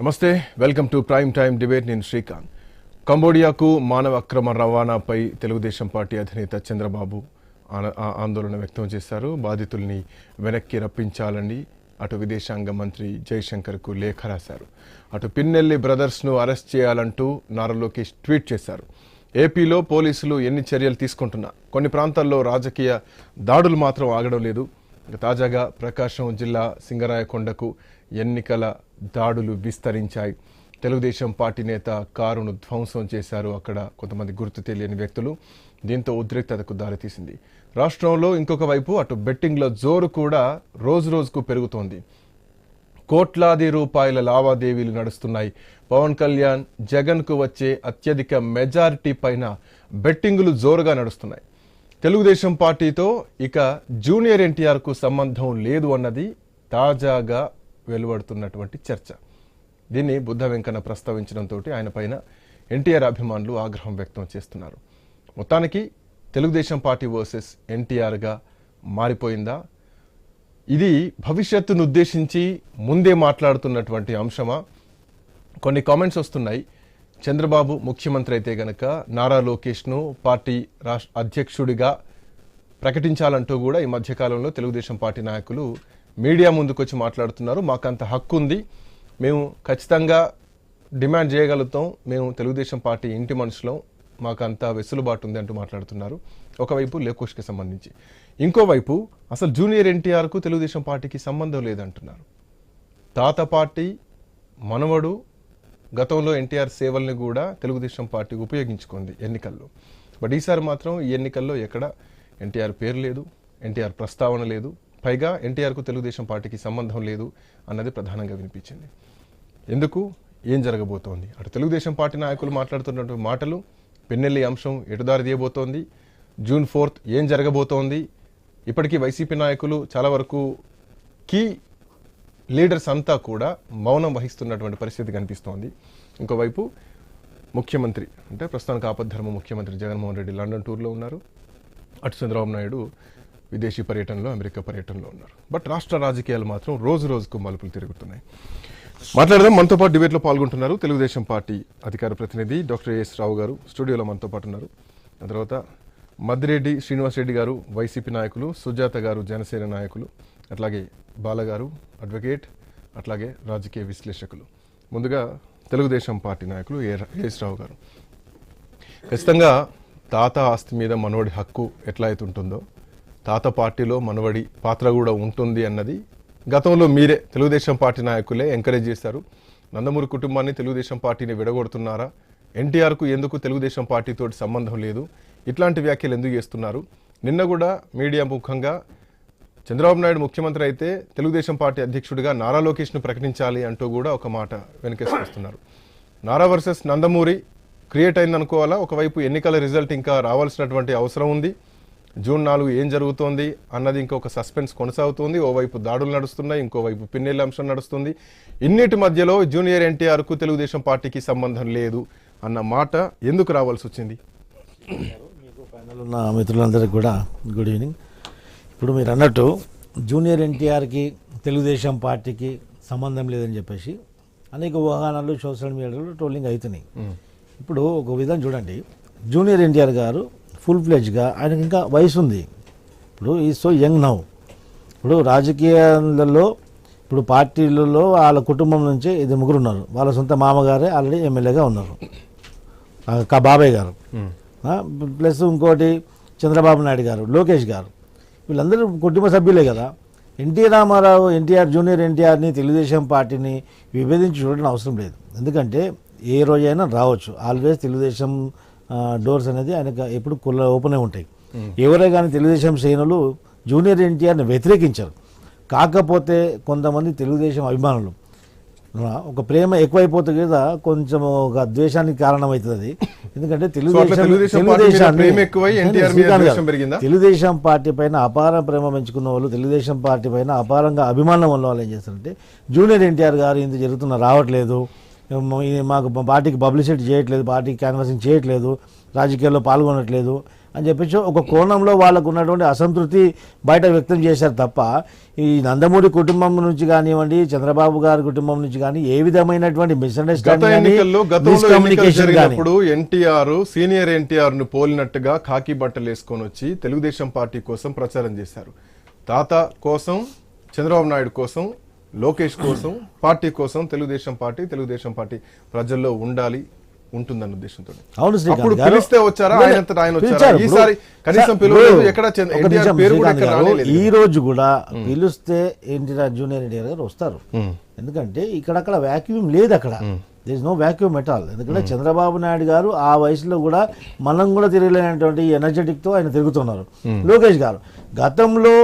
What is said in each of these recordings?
నమస్తే welcome to prime time debate. నేను శ్రీకాంత్. కంబోడియాకు మానవ అక్రమ రవాణాపై తెలుగుదేశం పార్టీ అధినేత చంద్రబాబు ఆందోళన వ్యక్తం చేశారు. బాధితుల్ని వెనక్కి రప్పించాలని అటు విదేశాంగ మంత్రి జయశంకర్కు లేఖ రాశారు. అటు పిన్నెల్లి బ్రదర్స్ను అరెస్ట్ చేయాలంటూ నారా లోకేష్ ట్వీట్ చేశారు. ఏపీలో పోలీసులు ఎన్ని చర్యలు తీసుకుంటున్నా కొన్ని ప్రాంతాల్లో రాజకీయ దాడులు మాత్రం ఆగడం లేదు. తాజాగా ప్రకాశం జిల్లా సింగరాయకొండకు ఎన్నికల దాడులు విస్తరించాయి. తెలుగుదేశం పార్టీ నేత కారును ధ్వంసం చేశారు. అక్కడ కొంతమంది గుర్తు తెలియని వ్యక్తులు దీంతో ఉద్రిక్తతకు దారితీసింది. రాష్ట్రంలో ఇంకొక వైపు అటు బెట్టింగ్ల జోరు కూడా రోజు రోజుకు పెరుగుతోంది. కోట్లాది రూపాయల లావాదేవీలు నడుస్తున్నాయి. పవన్ కళ్యాణ్ జగన్కు వచ్చే అత్యధిక మెజారిటీ పైన బెట్టింగులు జోరుగా నడుస్తున్నాయి. తెలుగుదేశం పార్టీతో ఇక జూనియర్ ఎన్టీఆర్కు సంబంధం లేదు అన్నది తాజాగా వెలువడుతున్నటువంటి చర్చ. దీన్ని బుద్ధ వెంకన్న ప్రస్తావించడంతో ఆయన పైన ఎన్టీఆర్ అభిమానులు ఆగ్రహం వ్యక్తం చేస్తున్నారు. మొత్తానికి తెలుగుదేశం పార్టీ వర్సెస్ ఎన్టీఆర్గా మారిపోయిందా? ఇది భవిష్యత్తును ఉద్దేశించి ముందే మాట్లాడుతున్నటువంటి అంశమా? కొన్ని కామెంట్స్ వస్తున్నాయి. చంద్రబాబు ముఖ్యమంత్రి అయితే గనక నారా లోకేష్ను పార్టీ రాష్ట్ర అధ్యక్షుడిగా ప్రకటించాలంటూ కూడా ఈ మధ్యకాలంలో తెలుగుదేశం పార్టీ నాయకులు మీడియా ముందుకొచ్చి మాట్లాడుతున్నారు. మాకంత హక్కు ఉంది మేము ఖచ్చితంగా డిమాండ్ చేయగలుగుతాం. మేము తెలుగుదేశం పార్టీ ఇంటి మనుషులం. మాకు అంత వెసులుబాటు ఉంది అంటూ మాట్లాడుతున్నారు. ఒకవైపు లేకోష్కి సంబంధించి. ఇంకోవైపు అసలు జూనియర్ ఎన్టీఆర్కు తెలుగుదేశం పార్టీకి సంబంధం లేదంటున్నారు. తాత పార్టీ మనవడు గతంలో ఎన్టీఆర్ సేవల్ని కూడా తెలుగుదేశం పార్టీ ఉపయోగించుకుంది ఎన్నికల్లో. బట్ ఈసారి మాత్రం ఈ ఎన్నికల్లో ఎక్కడ ఎన్టీఆర్ పేరు లేదు ఎన్టీఆర్ ప్రస్తావన లేదు. పైగా ఎన్టీఆర్కు తెలుగుదేశం పార్టీకి సంబంధం లేదు అన్నది ప్రధానంగా వినిపించింది. ఎందుకు? ఏం జరగబోతోంది? అటు తెలుగుదేశం పార్టీ నాయకులు మాట్లాడుతున్నటువంటి మాటలు పెన్నెల్లి అంశం ఎటుదారి తీయబోతోంది జూన్ ఫోర్త్ ఏం జరగబోతోంది? ఇప్పటికీ వైసీపీ నాయకులు చాలా వరకు కీ లీడర్స్ అంతా కూడా మౌనం వహిస్తున్నటువంటి పరిస్థితి కనిపిస్తోంది. ఇంకోవైపు ముఖ్యమంత్రి అంటే ప్రస్తుతానికి ఆపద్ధర్మ ముఖ్యమంత్రి జగన్మోహన్ రెడ్డి లండన్ టూర్లో ఉన్నారు. అటు చంద్రబాబు నాయుడు విదేశీ పర్యటనలో అమెరికా పర్యటనలో ఉన్నారు. బట్ రాష్ట్ర రాజకీయాలు మాత్రం రోజు రోజుకు మలుపులు తిరుగుతున్నాయి. మాట్లాడదాం. మనతో పాటు డిబేట్లో పాల్గొంటున్నారు తెలుగుదేశం పార్టీ అధికార ప్రతినిధి డాక్టర్ ఏఎస్ రావు గారు స్టూడియోలో మనతో పాటు ఉన్నారు. ఆ తర్వాత మద్దిరెడ్డి శ్రీనివాస్ రెడ్డి గారు వైసీపీ నాయకులు సుజాత గారు జనసేన నాయకులు అట్లాగే బాలగారు అడ్వకేట్ అట్లాగే రాజకీయ విశ్లేషకులు. ముందుగా తెలుగుదేశం పార్టీ నాయకులు ఏ రావు గారు. ఖచ్చితంగా తాత ఆస్తి మీద మనోడి హక్కు ఎట్లా అయితే ఉంటుందో తాత పార్టీలో మనవడి పాత్ర కూడా ఉంటుంది అన్నది గతంలో మీరే తెలుగుదేశం పార్టీ నాయకులే ఎంకరేజ్ చేశారు. నందమూరి కుటుంబాన్ని తెలుగుదేశం పార్టీని విడగొడుతున్నారా? ఎన్టీఆర్కు ఎందుకు తెలుగుదేశం పార్టీతో సంబంధం లేదు? ఇట్లాంటి వ్యాఖ్యలు ఎందుకు చేస్తున్నారు? నిన్న కూడా మీడియా ముఖంగా చంద్రబాబు నాయుడు ముఖ్యమంత్రి అయితే తెలుగుదేశం పార్టీ అధ్యక్షుడిగా నారా లోకేష్ను ప్రకటించాలి అంటూ కూడా ఒక మాట వెనకేసుకొస్తున్నారు నారా వర్సెస్ నందమూరి క్రియేట్ అయిందనుకోవాలా? ఒకవైపు ఎన్నికల రిజల్ట్ ఇంకా రావాల్సినటువంటి అవసరం ఉంది. జూన్ నాలుగు ఏం జరుగుతోంది అన్నది ఇంకొక సస్పెన్స్ కొనసాగుతుంది. ఓవైపు దాడులు నడుస్తున్నాయి ఇంకోవైపు పిన్నెల్లి అంశం నడుస్తుంది. ఇన్నిటి మధ్యలో జూనియర్ ఎన్టీఆర్కు తెలుగుదేశం పార్టీకి సంబంధం లేదు అన్న మాట ఎందుకు రావాల్సి వచ్చింది? ఉన్న మిత్రులందరికీ కూడా గుడ్ ఈవినింగ్ ఇప్పుడు మీరు అన్నట్టు జూనియర్ ఎన్టీఆర్కి తెలుగుదేశం పార్టీకి సంబంధం లేదని చెప్పేసి అనేక ఊహానాలు సోషల్ మీడియాలో ట్రోలింగ్ అవుతున్నాయి. ఇప్పుడు ఒక విధంగా చూడండి. జూనియర్ ఎన్టీఆర్ గారు ఫుల్ ఫ్లెజ్గా ఆయనకి ఇంకా వయసు ఉంది ఇప్పుడు ఈ సో యంగ్ నౌ ఇప్పుడు రాజకీయాలలో ఇప్పుడు పార్టీలలో వాళ్ళ కుటుంబం నుంచి ఇది ముగ్గురు ఉన్నారు వాళ్ళ సొంత మామగారే ఆల్రెడీ ఎమ్మెల్యేగా ఉన్నారు. కా బాబాయ్ గారు. ప్లస్ ఇంకోటి చంద్రబాబు నాయుడు గారు లోకేష్ గారు. వీళ్ళందరూ కుటుంబ సభ్యులే కదా. ఎన్టీ రామారావు ఎన్టీఆర్ జూనియర్ ఎన్టీఆర్ని తెలుగుదేశం పార్టీని విభేదించి చూడడం అవసరం లేదు. ఎందుకంటే ఏ రోజైనా రావచ్చు. ఆల్వేస్ తెలుగుదేశం డోర్స్ అనేది ఆయనకు ఎప్పుడు కుల్ల ఓపెనే ఉంటాయి. ఎవరే కానీ తెలుగుదేశం శ్రేణులు జూనియర్ ఎన్టీఆర్ని వ్యతిరేకించారు. కాకపోతే కొంతమంది తెలుగుదేశం అభిమానులు. ఒక ప్రేమ ఎక్కువైపోతుంది కదా కొంచెం ఒక ద్వేషానికి కారణమవుతుంది. అది ఎందుకంటే తెలుగుదేశం తెలుగుదేశం పార్టీ తెలుగుదేశాన్ని-? తెలుగుదేశం పైన అపార ప్రేమ పెంచుకున్న వాళ్ళు తెలుగుదేశం పార్టీ పైన అపారంగా అభిమానం ఉన్న వాళ్ళు ఏం చేస్తారంటే జూనియర్ ఎన్టీఆర్ గారు ఇంత జరుగుతున్న రావట్లేదు. మాకు పార్టీకి పబ్లిసిటీ చేయట్లేదు పార్టీకి క్యాన్వాసింగ్ చేయట్లేదు రాజకీయాల్లో పాల్గొనట్లేదు అని చెప్పేసి ఒక కోణంలో వాళ్ళకు ఉన్నటువంటి అసంతృప్తి బయట వ్యక్తం చేశారు తప్ప ఈ నందమూరి కుటుంబం నుంచి కానివ్వండి చంద్రబాబు గారి కుటుంబం నుంచి కానీ ఏ విధమైనటువంటి మిస్అండర్స్టాండింగ్ ఎన్టీఆర్ సీనియర్ ఎన్టీఆర్ను పోలినట్టుగా కాకి బట్టలు వేసుకొని వచ్చి తెలుగుదేశం పార్టీ కోసం ప్రచారం చేశారు. తాత కోసం చంద్రబాబు నాయుడు కోసం లోకేష్ కోసం పార్టీ కోసం తెలుగుదేశం పార్టీ తెలుగుదేశం పార్టీ ప్రజల్లో ఉండాలి ఉంటుందన్న ఉద్దేశంతో అవును అప్పుడు. పిలిస్తే వచ్చారా? ఆయన ఈసారి కనీసం పిలవలేదు. ఎక్కడ పేరు కూడా. ఈ రోజు కూడా పిలిస్తే ఎన్టీఆర్ జూనియర్ ఎన్టీఆర్ గారు వస్తారు. ఎందుకంటే ఇక్కడక్కడ వ్యాక్యూమ్ లేదు అక్కడ. This no vacuum at all ఎందుకంటే చంద్రబాబు నాయుడు గారు ఆ వయసులో కూడా మనం కూడా తిరగలేనటువంటి ఎనర్జెటిక్తో ఆయన తిరుగుతున్నారు. లోకేష్ గారు. గతంలో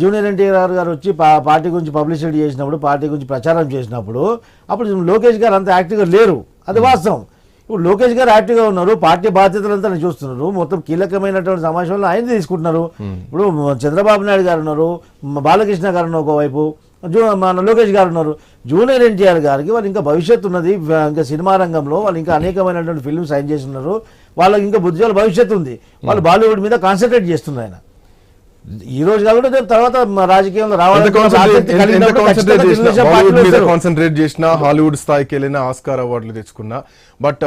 జూనియర్ ఎన్టీఆర్ గారు వచ్చి పార్టీ గురించి పబ్లిసిటీ చేసినప్పుడు పార్టీ గురించి ప్రచారం చేసినప్పుడు అప్పుడు లోకేష్ గారు అంత యాక్టివ్గా లేరు. అది వాస్తవం. ఇప్పుడు లోకేష్ గారు యాక్టివ్గా ఉన్నారు పార్టీ బాధ్యతలంతా చూస్తున్నారు మొత్తం కీలకమైనటువంటి సమావేశంలో ఆయన తీసుకుంటున్నారు. ఇప్పుడు చంద్రబాబు నాయుడు గారు ఉన్నారు బాలకృష్ణ గారు ఉన్నారు ఒకవైపు జూ మన లోకేష్ గారు ఉన్నారు. జూనియర్ ఎన్టీఆర్ గారికి వాళ్ళు ఇంకా భవిష్యత్తు ఉన్నది ఇంకా సినిమా రంగంలో వాళ్ళు ఇంకా అనేకమైనటువంటి ఫిల్మ్స్ సైన్ చేసి ఉన్నారు. వాళ్ళకి ఇంకా బుద్ధిజాల భవిష్యత్తు ఉంది. వాళ్ళు బాలీవుడ్ మీద కాన్సన్ట్రేట్ చేస్తున్నారు ఆయన. ఈ రోజు కాకుండా రేపు తర్వాత రాజకీయంలో ఎంత రావాలని కాన్సన్ట్రేట్ చేసినా హాలీవుడ్ స్థాయికి వెళ్ళినా ఆస్కార్ అవార్డులు తెచ్చుకున్నా. బట్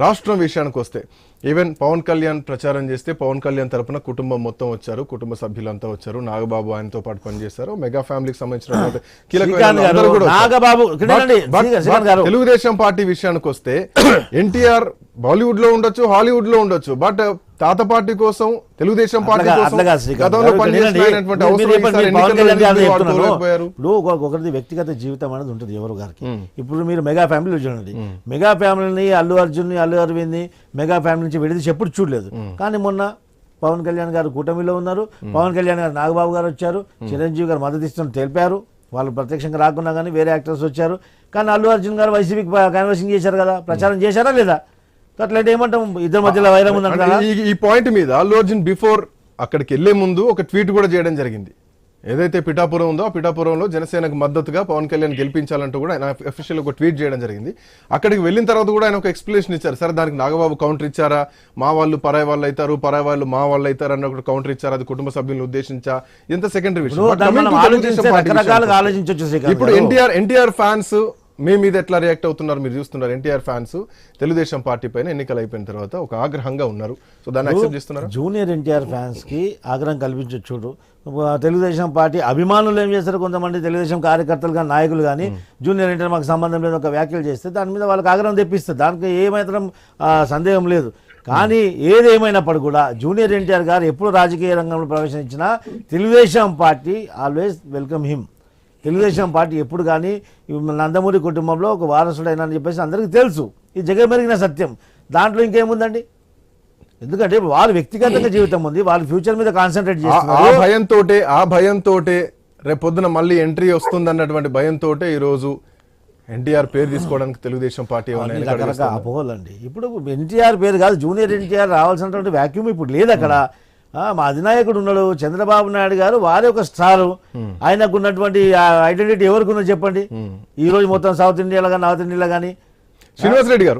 రాష్ట్రం విషయానికి వస్తే ఈవెన్ పవన్ కళ్యాణ్ ప్రచారం చేస్తే పవన్ కళ్యాణ్ తరపున కుటుంబం మొత్తం వచ్చారు కుటుంబ సభ్యులంతా వచ్చారు నాగబాబు ఆయనతో పాటు పనిచేశారు మెగా ఫ్యామిలీకి సంబంధించిన but తెలుగుదేశం పార్టీ విషయానికి వస్తే ఎన్టీఆర్ బాలీవుడ్లో ఉండొచ్చు హాలీవుడ్లో ఉండొచ్చు బట్ తాత పార్టీ కోసం తెలుగుదేశం పార్టీ కోసం గతంలో? ఇప్పుడు ఒక- ఒకరిది వ్యక్తిగత జీవితం అనేది ఉంటుంది ఎవరు గారికి. ఇప్పుడు మీరు మెగా ఫ్యామిలీ చూడండి. మెగా ఫ్యామిలీని అల్లు అర్జున్ అల్లు అరవింద్ మెగా ఫ్యామిలీ నుంచి విడిది ఎప్పుడు చూడలేదు. కానీ మొన్న పవన్ కళ్యాణ్ గారు కూటమిలో ఉన్నారు. పవన్ కళ్యాణ్ గారు నాగబాబు గారు వచ్చారు. చిరంజీవి గారు మద్దతు ఇస్తున్న తెలిపారు. వాళ్ళు ప్రత్యక్షంగా రాకున్నా కానీ వేరే యాక్టర్స్ వచ్చారు. కానీ అల్లు అర్జున్ గారు వైసీపీకి కాన్వర్సింగ్ చేశారు కదా. ప్రచారం చేశారా లేదా? అట్లయితే ఏమంటాం ఇద్దరి మధ్యలో వైరం ఉందంట ఈ- పాయింట్ మీద అల్లు అర్జున్ బిఫోర్ అక్కడికి వెళ్ళే ముందు ఒక ట్వీట్ కూడా చేయడం జరిగింది. ఏదైతే పిఠాపురం ఉందో ఆ పిఠాపురంలో జనసేనకు మద్దతుగా పవన్ కళ్యాణ్ గెలిపించాలంటూ కూడా ఆయన అఫీషియల్ ఒక ట్వీట్ చేయడం జరిగింది. అక్కడికి వెళ్ళిన తర్వాత కూడా ఆయన ఒక ఎక్స్ప్లెనేషన్ ఇచ్చారు. సరే దానికి నాగబాబు కౌంటర్ ఇచ్చారా? మా వాళ్ళు పరాయి వాళ్ళు అవుతారు పరాయి వాళ్ళు మా వాళ్ళు అవుతారు అన్న ఒక కౌంటర్ ఇచ్చారు. అది కుటుంబ సభ్యులను ఉద్దేశించా? ఎంత సెకండరీ విషయం. ఇప్పుడు. ఎన్టీఆర్ ఎన్టీఆర్ ఫ్యాన్స్ మీ మీద ఎట్లా రియాక్ట్ అవుతున్నారు మీరు చూస్తున్నారు ఎన్టీఆర్ ఫ్యాన్స్ తెలుగుదేశం పార్టీ పైన ఎన్నికలు అయిపోయిన తర్వాత ఒక ఆగ్రహంగా ఉన్నారు. సో దాన్ని యాక్సెప్ట్ చేస్తున్నారా? జూనియర్ ఎన్టీఆర్ ఫ్యాన్స్కి ఆగ్రహం కల్పించవచ్చు చూడు. తెలుగుదేశం పార్టీ అభిమానులు ఏం చేస్తారు? కొంతమంది తెలుగుదేశం కార్యకర్తలు కానీ నాయకులు కానీ జూనియర్ ఎన్టీఆర్ మాకు సంబంధం లేదు ఒక వ్యాఖ్యలు చేస్తే దాని మీద వాళ్ళకి ఆగ్రహం తెప్పిస్తారు. దానికి ఏమాత్రం సందేహం లేదు. కానీ ఏదేమైనప్పుడు కూడా జూనియర్ ఎన్టీఆర్ గారు ఎప్పుడు రాజకీయ రంగంలో ప్రవేశించినా Telugu Desam party always welcome him Telugu Desam party ఎప్పుడు కానీ ఈ నందమూరి కుటుంబంలో ఒక వారసుడైనా అని చెప్పేసి అందరికీ తెలుసు. ఇది జగమెరిగిన సత్యం. దాంట్లో ఇంకేముందండి? ఎందుకంటే వాళ్ళ వ్యక్తిగతంగా జీవితం ఉంది. వాళ్ళ ఫ్యూచర్ మీద కాన్సన్ట్రేట్ ఆ- ఆ భయంతో ఆ భయంతో రేపు పొద్దున మళ్ళీ ఎంట్రీ వస్తుంది అన్నటువంటి భయంతో ఈ రోజు ఎన్టీఆర్ పేరు తీసుకోవడానికి తెలుగుదేశం పార్టీ రకరకాల? అపోహలు అండి ఇప్పుడు ఎన్టీఆర్ పేరు కాదు జూనియర్ ఎన్టీఆర్ రావాల్సినటువంటి వ్యాక్యూమ్ ఇప్పుడు లేదు అక్కడ. మా అధినాయకుడు ఉన్నాడు చంద్రబాబు నాయుడు గారు వారి ఒక స్టారు. ఆయనకు ఉన్నటువంటి ఐడెంటిటీ ఎవరికి ఉన్నది చెప్పండి. ఈ రోజు మొత్తం సౌత్ ఇండియాలో కానీ నార్త్ ఇండియాలో కానీ శ్రీనివాస్ రెడ్డి గారు.